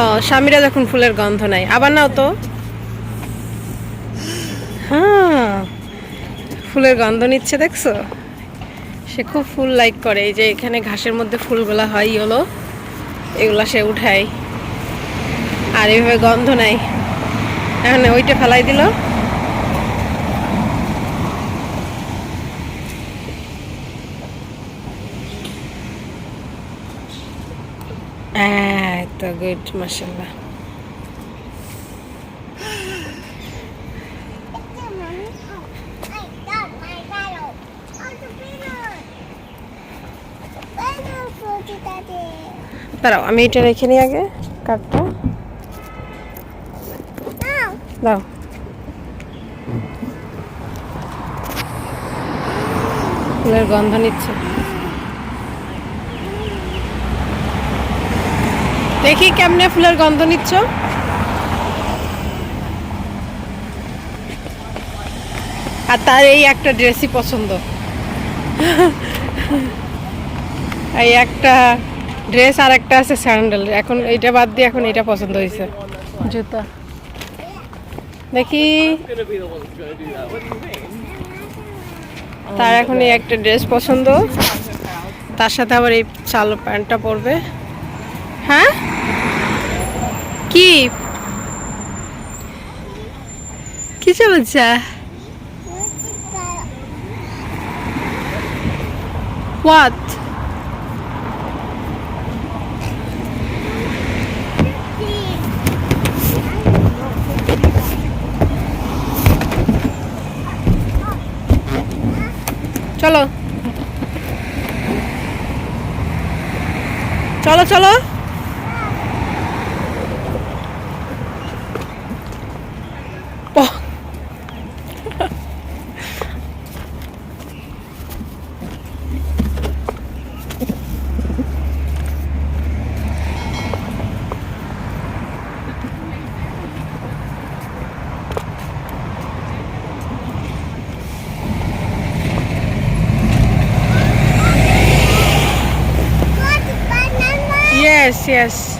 ও, স্বামীরা যখন ফুলের গন্ধ নাই আবার নাও তো। হ্যাঁ ফুলের গন্ধ নিচ্ছে, দেখছ? সে খুব ফুল লাইক করে, এই যে এখানে ঘাসের মধ্যে ফুলগুলা হয় হলো এগুলা সে উঠায়। আর এইভাবে গন্ধ নাই এখন ওইটা ফেলাই দিল। এই তো গুড মাসাল্লাহ দাঁড়াও আমি এটা রেখে নিই আগে কাঠটা দাও ফুলের গন্ধ নিচ্ছে। দেখি কেমনে ফুলের গন্ধ নিচ্ছ। আর তার এই একটা ড্রেসই পছন্দ। এই একটা ড্রেস আর একটা আছে স্যান্ডেল এখন এইটা বাদ দিয়ে এখন এটা পছন্দ হয়েছে। জুতা। দেখি। তার এখন এই একটা ড্রেস পছন্দ। তার সাথে আবার এই চালো প্যান্টটা পরবে। হ্যাঁ? কি? কি চলছে What? চলো। চলো চলো। Yes, yes.